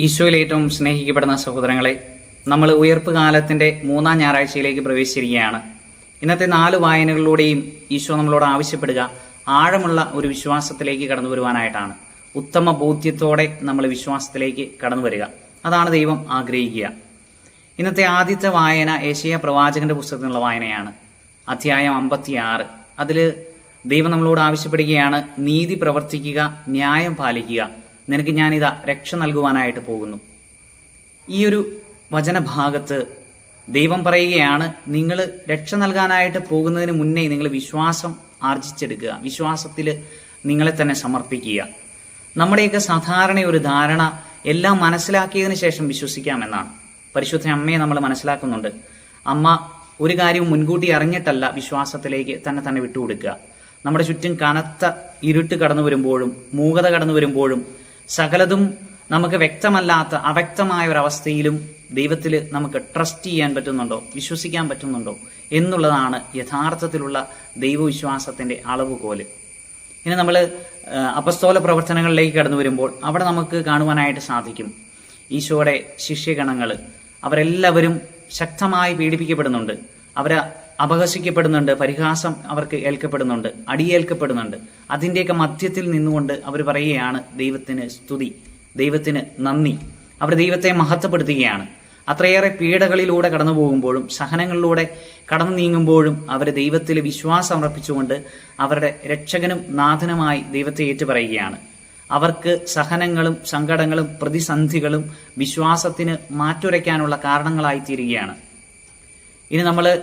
ഈശോയിൽ ഏറ്റവും സ്നേഹിക്കപ്പെടുന്ന സഹോദരങ്ങളെ നമ്മൾ ഉയർപ്പ് കാലത്തിന്റെ മൂന്നാം ഞായറാഴ്ചയിലേക്ക് പ്രവേശിച്ചിരിക്കുകയാണ്. ഇന്നത്തെ നാല് വായനകളിലൂടെയും ഈശോ നമ്മളോട് ആവശ്യപ്പെടുക ആഴമുള്ള ഒരു വിശ്വാസത്തിലേക്ക് കടന്നു വരുവാനായിട്ടാണ്. ഉത്തമ ബോധ്യത്തോടെ നമ്മൾ വിശ്വാസത്തിലേക്ക് കടന്നു വരിക. അതാണ് ദൈവം ആഗ്രഹിക്കുക. ഇന്നത്തെ ആദ്യത്തെ വായന ഏഷ്യ പ്രവാചകന്റെ പുസ്തകത്തിലുള്ള വായനയാണ്. അധ്യായം അമ്പത്തിയാറ്. അതിൽ ദൈവം നമ്മളോട് ആവശ്യപ്പെടുകയാണ് നീതി പ്രവർത്തിക്കുക ന്യായം പാലിക്കുക. നിനക്ക് ഞാനിതാ രക്ഷ നൽകുവാനായിട്ട് പോകുന്നു. ഈ ഒരു വചനഭാഗത്ത് ദൈവം പറയുകയാണ് നിങ്ങൾ രക്ഷ നൽകാനായിട്ട് പോകുന്നതിന് മുന്നേ നിങ്ങൾ വിശ്വാസം ആർജിച്ചെടുക്കുക. വിശ്വാസത്തിൽ നിങ്ങളെ തന്നെ സമർപ്പിക്കുക. നമ്മുടെയൊക്കെ സാധാരണ ഒരു ധാരണ എല്ലാം മനസ്സിലാക്കിയതിനു ശേഷം വിശ്വസിക്കാമെന്നാണ്. പരിശുദ്ധ അമ്മയെ നമ്മൾ മനസ്സിലാക്കുന്നുണ്ട്. അമ്മ ഒരു കാര്യവും മുൻകൂട്ടി അറിഞ്ഞിട്ടല്ല വിശ്വാസത്തിലേക്ക് തന്നെ തന്നെ വിട്ടുകൊടുക്കുക. നമ്മുടെ ചുറ്റും കനത്ത ഇരുട്ട് കടന്നു വരുമ്പോഴും മൂകത കടന്നു വരുമ്പോഴും സകലതും നമുക്ക് വ്യക്തമല്ലാത്ത അവ്യക്തമായ ഒരു അവസ്ഥയിലും ദൈവത്തിൽ നമുക്ക് ട്രസ്റ്റ് ചെയ്യാൻ പറ്റുന്നുണ്ടോ? വിശ്വസിക്കാൻ പറ്റുന്നുണ്ടോ? എന്നുള്ളതാണ് യഥാർത്ഥത്തിലുള്ള ദൈവവിശ്വാസത്തിന്റെ അളവുകോൽ. ഇനി നമ്മൾ അപസ്തോല പ്രവർത്തനങ്ങളിലേക്ക് കടന്നു വരുമ്പോൾ അവിടെ നമുക്ക് കാണുവാനായിട്ട് സാധിക്കും. ഈശോയുടെ ശിഷ്യഗണങ്ങൾ അവരെല്ലാവരും ശക്തമായി പീഡിപ്പിക്കപ്പെടുന്നുണ്ട്. അവരെ അപഹസിക്കപ്പെടുന്നുണ്ട് പരിഹാസം അവർക്ക് ഏൽക്കപ്പെടുന്നുണ്ട് അടിയേൽക്കപ്പെടുന്നുണ്ട്. അതിന്റെയൊക്കെ മധ്യത്തിൽ നിന്നുകൊണ്ട് അവർ പറയുകയാണ് ദൈവത്തിന് സ്തുതി ദൈവത്തിന് നന്ദി. അവർ ദൈവത്തെ മഹത്വപ്പെടുത്തുകയാണ്. അത്രയേറെ പീഡകളിലൂടെ കടന്നു പോകുമ്പോഴും സഹനങ്ങളിലൂടെ കടന്നു നീങ്ങുമ്പോഴും അവർ ദൈവത്തിൽ വിശ്വാസം അർപ്പിച്ചുകൊണ്ട് അവരുടെ രക്ഷകനും നാഥനുമായി ദൈവത്തെ ഏറ്റുപറയുകയാണ്. അവർക്ക് സഹനങ്ങളും സങ്കടങ്ങളും പ്രതിസന്ധികളും വിശ്വാസത്തിന് മാറ്റുരയ്ക്കാനുള്ള കാരണങ്ങളായി തീരുകയാണ് ഇനി നമ്മൾ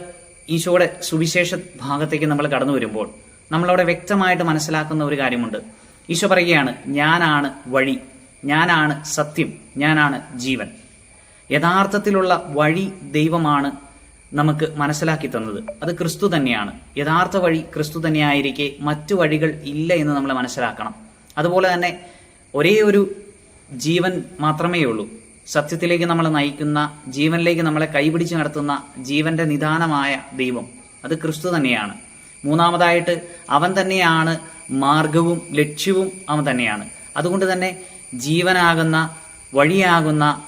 ഈശോയുടെ സുവിശേഷ ഭാഗത്തേക്ക് നമ്മൾ കടന്നു വരുമ്പോൾ നമ്മളവിടെ വ്യക്തമായിട്ട് മനസ്സിലാക്കുന്ന ഒരു കാര്യമുണ്ട്. ഈശോ പറയുകയാണ് ഞാനാണ് വഴി ഞാനാണ് സത്യം ഞാനാണ് ജീവൻ. യഥാർത്ഥത്തിലുള്ള വഴി ദൈവമാണ് നമുക്ക് മനസ്സിലാക്കി തന്നത്. അത് ക്രിസ്തു തന്നെയാണ്. യഥാർത്ഥ വഴി ക്രിസ്തു തന്നെയായിരിക്കെ മറ്റു വഴികൾ ഇല്ല എന്ന് നമ്മൾ മനസ്സിലാക്കണം. അതുപോലെ തന്നെ ഒരേ ഒരു ജീവൻ മാത്രമേ ഉള്ളൂ സത്യത്തിലേക്ക് നമ്മളെ നയിക്കുന്ന ജീവനിലേക്ക് നമ്മളെ കൈപിടിച്ച് നടത്തുന്ന ജീവന്റെ നിദാനമായ ദൈവം. അത് ക്രിസ്തു തന്നെയാണ്. മൂന്നാമതായിട്ട് അവൻ തന്നെയാണ് മാർഗവും ലക്ഷ്യവും അവൻ തന്നെയാണ്. അതുകൊണ്ട് തന്നെ ജീവനാകുന്ന വഴിയാകുന്ന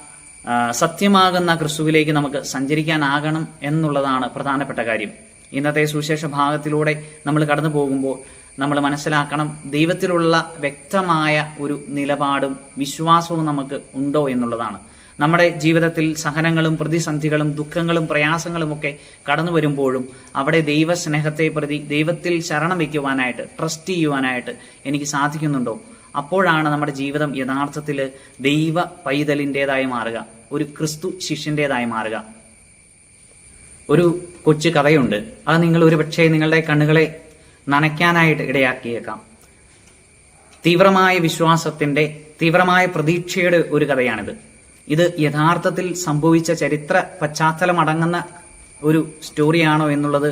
സത്യമാകുന്ന ക്രിസ്തുവിലേക്ക് നമുക്ക് സഞ്ചരിക്കാനാകണം എന്നുള്ളതാണ് പ്രധാനപ്പെട്ട കാര്യം. ഇന്നത്തെ സുവിശേഷ ഭാഗത്തിലൂടെ നമ്മൾ കടന്നു പോകുമ്പോൾ നമ്മൾ മനസ്സിലാക്കണം ദൈവത്തിലുള്ള വ്യക്തമായ ഒരു നിലപാടും വിശ്വാസവും നമുക്ക് ഉണ്ടോ എന്നുള്ളതാണ്. നമ്മുടെ ജീവിതത്തിൽ സഹനങ്ങളും പ്രതിസന്ധികളും ദുഃഖങ്ങളും പ്രയാസങ്ങളും ഒക്കെ കടന്നു വരുമ്പോഴും അവിടെ ദൈവസ്നേഹത്തെ പ്രതി ദൈവത്തിൽ ശരണം വയ്ക്കുവാനായിട്ട് ട്രസ്റ്റ് ചെയ്യുവാനായിട്ട് എനിക്ക് സാധിക്കുന്നുണ്ടോ? അപ്പോഴാണ് നമ്മുടെ ജീവിതം യഥാർത്ഥത്തിൽ ദൈവ പൈതലിന്റെതായി മാറുക ഒരു ക്രിസ്തു ശിഷ്യന്റെതായി മാറുക. ഒരു കൊച്ചു കഥയുണ്ട്. അത് നിങ്ങൾ ഒരു പക്ഷേ നിങ്ങളുടെ കണ്ണുകളെ നനയ്ക്കാനായിട്ട് ഇടയാക്കിയേക്കാം. തീവ്രമായ വിശ്വാസത്തിന്റെ തീവ്രമായ പ്രതീക്ഷയുടെ ഒരു കഥയാണിത്. ഇത് യഥാർത്ഥത്തിൽ സംഭവിച്ച ചരിത്ര പശ്ചാത്തലം അടങ്ങുന്ന ഒരു സ്റ്റോറിയാണോ എന്നുള്ളത്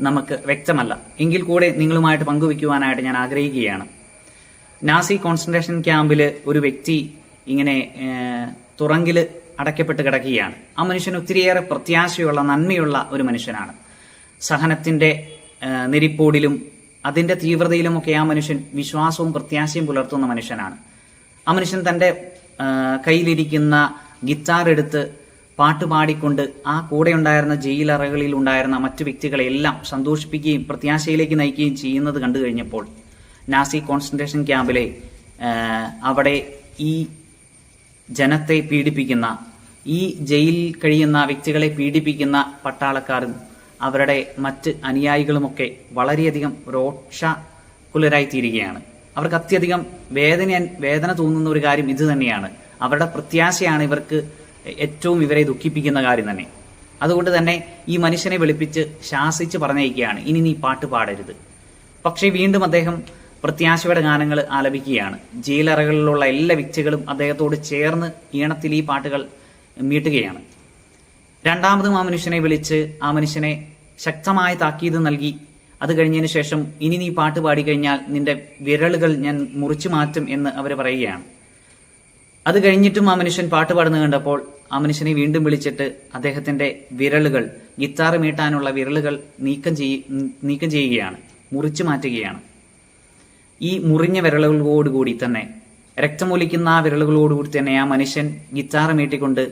നമുക്ക് വ്യക്തമല്ല. എങ്കിൽ കൂടെ നിങ്ങളുമായിട്ട് പങ്കുവെക്കുവാനായിട്ട് ഞാൻ ആഗ്രഹിക്കുകയാണ്. നാസി കോൺസെൻട്രേഷൻ ക്യാമ്പിൽ ഒരു വ്യക്തി ഇങ്ങനെ തുറങ്കിൽ അടയ്ക്കപ്പെട്ട് കിടക്കുകയാണ്. ആ മനുഷ്യൻ ഒത്തിരിയേറെ പ്രത്യാശയുള്ള നന്മയുള്ള ഒരു മനുഷ്യനാണ്. സഹനത്തിന്റെ നിരിപ്പോടിലും അതിന്റെ തീവ്രതയിലുമൊക്കെ ആ മനുഷ്യൻ വിശ്വാസവും പ്രത്യാശയും പുലർത്തുന്ന മനുഷ്യനാണ്. ആ മനുഷ്യൻ ഏഹ്, കയ്യിലിരിക്കുന്ന ഗിറ്റാർ എടുത്ത് പാട്ട് പാടിക്കൊണ്ട് ആ കൂടെ ഉണ്ടായിരുന്ന ജയിലറകളിൽ ഉണ്ടായിരുന്ന മറ്റു വ്യക്തികളെല്ലാം സന്തോഷിപ്പിക്കുകയും പ്രത്യാശയിലേക്ക് നയിക്കുകയും ചെയ്യുന്നത് കണ്ടു കഴിഞ്ഞപ്പോൾ നാസി കോൺസെൻട്രേഷൻ ക്യാമ്പിലെ അവിടെ ഈ ജനത്തെ പീഡിപ്പിക്കുന്ന ഈ ജയിലിൽ കഴിയുന്ന വ്യക്തികളെ പീഡിപ്പിക്കുന്ന പട്ടാളക്കാരും അവരുടെ മറ്റ് അനുയായികളുമൊക്കെ വളരെയധികം രോക്ഷ തീരുകയാണ് അവർക്ക് അത്യധികം വേദന വേദന തോന്നുന്ന ഒരു കാര്യം ഇത് തന്നെയാണ്. അവരുടെ പ്രത്യാശയാണ് ഇവർക്ക് ഏറ്റവും ഇവരെ ദുഃഖിപ്പിക്കുന്ന കാര്യം തന്നെ. അതുകൊണ്ട് തന്നെ ഈ മനുഷ്യനെ വിളിപ്പിച്ച് ശാസിച്ച് പറഞ്ഞയക്കുകയാണ്. ഇനി നീ പാട്ട് പാടരുത്. പക്ഷേ വീണ്ടും അദ്ദേഹം പ്രത്യാശയുടെ ഗാനങ്ങൾ ആലപിക്കുകയാണ്. ജയിലറകളിലുള്ള എല്ലാ വ്യക്തികളും അദ്ദേഹത്തോട് ചേർന്ന് ഈണത്തിൽ ഈ പാട്ടുകൾ മീട്ടുകയാണ്. രണ്ടാമതും ആ മനുഷ്യനെ വിളിച്ച് ആ മനുഷ്യനെ ശക്തമായ താക്കീത് നൽകി അത് കഴിഞ്ഞതിന് ശേഷം ഇനി നീ പാട്ട് പാടിക്കഴിഞ്ഞാൽ നിന്റെ വിരലുകൾ ഞാൻ മുറിച്ചു മാറ്റും എന്ന് അവർ പറയുകയാണ്. അത് കഴിഞ്ഞിട്ടും ആ മനുഷ്യൻ പാട്ട് പാടുന്നത് കണ്ടപ്പോൾ ആ മനുഷ്യനെ വീണ്ടും വിളിച്ചിട്ട് അദ്ദേഹത്തിന്റെ വിരലുകൾ ഗിത്താർ മീട്ടാനുള്ള വിരലുകൾ നീക്കം ചെയ്യ നീക്കം ചെയ്യുകയാണ് മുറിച്ചു മാറ്റുകയാണ്. ഈ മുറിഞ്ഞ വിരലുകളോടുകൂടി തന്നെ രക്തമൊലിക്കുന്ന ആ വിരലുകളോടുകൂടി തന്നെ ആ മനുഷ്യൻ ഗിത്താർ മീട്ടിക്കൊണ്ട്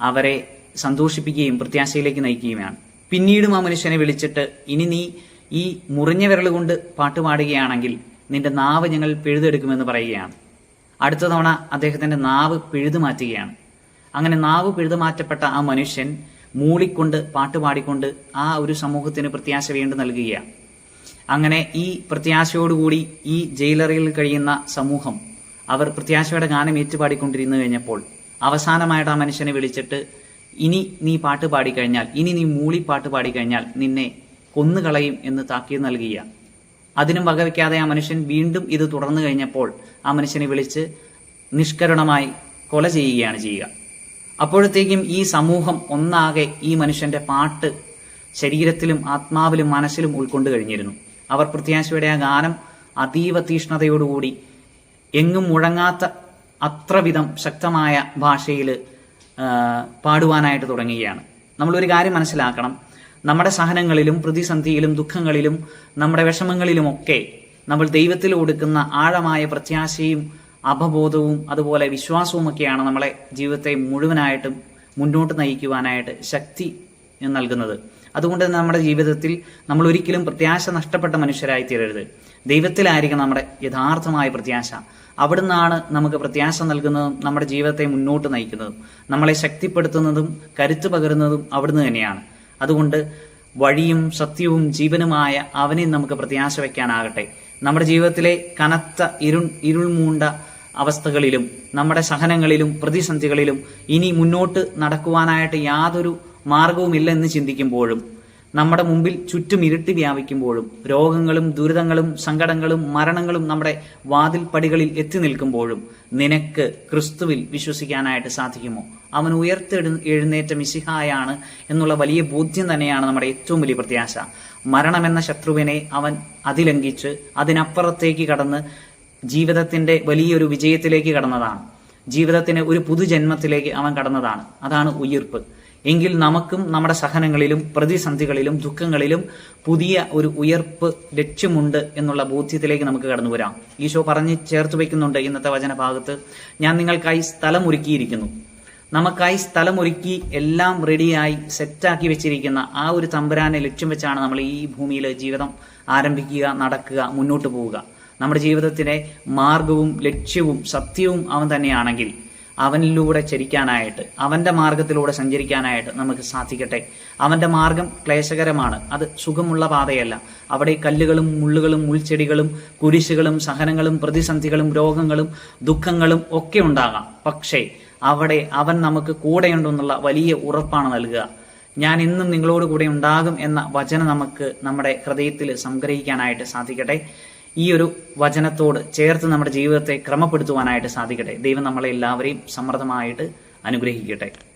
അവരെ സന്തോഷിപ്പിക്കുകയും പ്രത്യാശയിലേക്ക് നയിക്കുകയുമാണ്. പിന്നീടും ആ മനുഷ്യനെ വിളിച്ചിട്ട് ഇനി നീ ഈ മുറിഞ്ഞ വിരൽ കൊണ്ട് പാട്ട് പാടുകയാണെങ്കിൽ നിന്റെ നാവ് ഞങ്ങൾ പിഴുതെടുക്കുമെന്ന് പറയുകയാണ്. അടുത്ത തവണ അദ്ദേഹത്തിന്റെ നാവ് പിഴുതു മാറ്റുകയാണ്. അങ്ങനെ നാവ് പിഴുതു മാറ്റപ്പെട്ട ആ മനുഷ്യൻ മൂളിക്കൊണ്ട് പാട്ട് പാടിക്കൊണ്ട് ആ ഒരു സമൂഹത്തിന് പ്രത്യാശ വീണ്ടും നൽകുകയാണ്. അങ്ങനെ ഈ പ്രത്യാശയോടുകൂടി ഈ ജയിലറിയിൽ കഴിയുന്ന സമൂഹം അവർ പ്രത്യാശയുടെ ഗാനം ഏറ്റുപാടിക്കൊണ്ടിരുന്നു കഴിഞ്ഞപ്പോൾ അവസാനമായിട്ട് ആ മനുഷ്യനെ വിളിച്ചിട്ട് ഇനി നീ പാട്ട് പാടിക്കഴിഞ്ഞാൽ ഇനി നീ മൂളി പാട്ട് പാടിക്കഴിഞ്ഞാൽ നിന്നെ കൊന്നുകളയും എന്ന് താക്കീത് നൽകിയ. അതിനും വകവയ്ക്കാതെ ആ മനുഷ്യൻ വീണ്ടും ഇത് തുടർന്നു കഴിഞ്ഞപ്പോൾ ആ മനുഷ്യനെ വിളിച്ച് നിഷ്കരുണമായി കൊല ചെയ്യുകയാണ് ചെയ്യുക. അപ്പോഴത്തേക്കും ഈ സമൂഹം ഒന്നാകെ ഈ മനുഷ്യന്റെ പാട്ട് ശരീരത്തിലും ആത്മാവിലും മനസ്സിലും ഉൾക്കൊണ്ട് കഴിഞ്ഞിരുന്നു. അവർ പ്രത്യാശയുടെ ആ ഗാനം അതീവ തീഷ്ണതയോടുകൂടി എങ്ങും മുഴങ്ങാത്ത അത്രവിധം ശക്തമായ ഭാഷയിൽ പാടുവാനായിട്ട് തുടങ്ങുകയാണ്. നമ്മളൊരു കാര്യം മനസ്സിലാക്കണം. നമ്മുടെ സഹനങ്ങളിലും പ്രതിസന്ധിയിലും ദുഃഖങ്ങളിലും നമ്മുടെ വിഷമങ്ങളിലുമൊക്കെ നമ്മൾ ദൈവത്തിൽ കൊടുക്കുന്ന ആഴമായ പ്രത്യാശയും അപബോധവും അതുപോലെ വിശ്വാസവുമൊക്കെയാണ് നമ്മളെ ജീവിതത്തെ മുഴുവനായിട്ടും മുന്നോട്ട് നയിക്കുവാനായിട്ട് ശക്തി നൽകുന്നത്. അതുകൊണ്ട് തന്നെ നമ്മുടെ ജീവിതത്തിൽ നമ്മൾ ഒരിക്കലും പ്രത്യാശ നഷ്ടപ്പെട്ട മനുഷ്യരായി തീരരുത്. ദൈവത്തിലായിരിക്കും നമ്മുടെ യഥാർത്ഥമായ പ്രത്യാശ. അവിടുന്നാണ് നമുക്ക് പ്രത്യാശ നൽകുന്നതും നമ്മുടെ ജീവിതത്തെ മുന്നോട്ട് നയിക്കുന്നതും. നമ്മളെ ശക്തിപ്പെടുത്തുന്നതും കരുത്തു പകരുന്നതും അവിടുന്ന് തന്നെയാണ്. അതുകൊണ്ട് വഴിയും സത്യവും ജീവനുമായ അവനെ നമുക്ക് പ്രത്യാശ വയ്ക്കാനാകട്ടെ നമ്മുടെ ജീവിതത്തിലെ കനത്ത ഇരുൾ ഇരുൾമൂണ്ട അവസ്ഥകളിലും നമ്മുടെ സഹനങ്ങളിലും പ്രതിസന്ധികളിലും ഇനി മുന്നോട്ട് നടക്കുവാനായിട്ട് യാതൊരു മാർഗവുമില്ല എന്ന് ചിന്തിക്കുമ്പോഴും നമ്മുടെ മുമ്പിൽ ചുറ്റും ഇരുട്ടി വ്യാപിക്കുമ്പോഴും രോഗങ്ങളും ദുരിതങ്ങളും സങ്കടങ്ങളും മരണങ്ങളും നമ്മുടെ വാതിൽപ്പടികളിൽ എത്തി നിൽക്കുമ്പോഴും നിനക്ക് ക്രിസ്തുവിൽ വിശ്വസിക്കാനായിട്ട് സാധിക്കുമോ? അവൻ ഉയർത്തെഴു എഴുന്നേറ്റ മിശിഹായാണ് എന്നുള്ള വലിയ ബോധ്യം തന്നെയാണ് നമ്മുടെ ഏറ്റവും വലിയ പ്രത്യാശ. മരണമെന്ന ശത്രുവിനെ അവൻ അതിലംഘിച്ച് അതിനപ്പുറത്തേക്ക് കടന്ന് ജീവിതത്തിന്റെ വലിയൊരു വിജയത്തിലേക്ക് കടന്നതാണ്. ജീവിതത്തിന് ഒരു പുതുജന്മത്തിലേക്ക് അവൻ കടന്നതാണ്. അതാണ് ഉയർപ്പ്. എങ്കിൽ നമുക്കും നമ്മുടെ സഹനങ്ങളിലും പ്രതിസന്ധികളിലും ദുഃഖങ്ങളിലും പുതിയ ഒരു ഉയർപ്പ് ലക്ഷ്യമുണ്ട് എന്നുള്ള ബോധ്യത്തിലേക്ക് നമുക്ക് കടന്നു വരാം. ഈശോ പറഞ്ഞ് ചേർത്ത് വയ്ക്കുന്നുണ്ട് ഇന്നത്തെ വചനഭാഗത്ത്. ഞാൻ നിങ്ങൾക്കായി സ്ഥലം ഒരുക്കിയിരിക്കുന്നു. നമുക്കായി സ്ഥലം ഒരുക്കി എല്ലാം റെഡിയായി സെറ്റാക്കി വെച്ചിരിക്കുന്ന ആ ഒരു തമ്പുരാനെ ലക്ഷ്യം വെച്ചാണ് നമ്മൾ ഈ ഭൂമിയിൽ ജീവിതം ആരംഭിക്കുക നടക്കുക മുന്നോട്ട് പോവുക. നമ്മുടെ ജീവിതത്തിലെ മാർഗവും ലക്ഷ്യവും സത്യവും അവൻ തന്നെയാണെങ്കിൽ അവനിലൂടെ ചരിക്കാനായിട്ട് അവന്റെ മാർഗത്തിലൂടെ സഞ്ചരിക്കാനായിട്ട് നമുക്ക് സാധിക്കട്ടെ. അവന്റെ മാർഗം ക്ലേശകരമാണ്. അത് സുഖമുള്ള പാതയല്ല. അവിടെ കല്ലുകളും മുള്ളുകളും മുൾച്ചെടികളും കുരിശുകളും സഹനങ്ങളും പ്രതിസന്ധികളും രോഗങ്ങളും ദുഃഖങ്ങളും ഒക്കെ ഉണ്ടാകാം. പക്ഷേ അവിടെ അവൻ നമുക്ക് കൂടെയുണ്ടെന്നുള്ള വലിയ ഉറപ്പാണ് നൽകുക. ഞാൻ ഇന്നും നിങ്ങളോട് കൂടെ ഉണ്ടാകും എന്ന വചനം നമുക്ക് നമ്മുടെ ഹൃദയത്തിൽ സംഗ്രഹിക്കാനായിട്ട് സാധിക്കട്ടെ. ഈ ഒരു വചനത്തോട് ചേർത്ത് നമ്മുടെ ജീവിതത്തെ ക്രമപ്പെടുത്തുവാനായിട്ട് സാധിക്കട്ടെ. ദൈവം നമ്മളെ എല്ലാവരെയും സമൃദ്ധമായിട്ട് അനുഗ്രഹിക്കട്ടെ.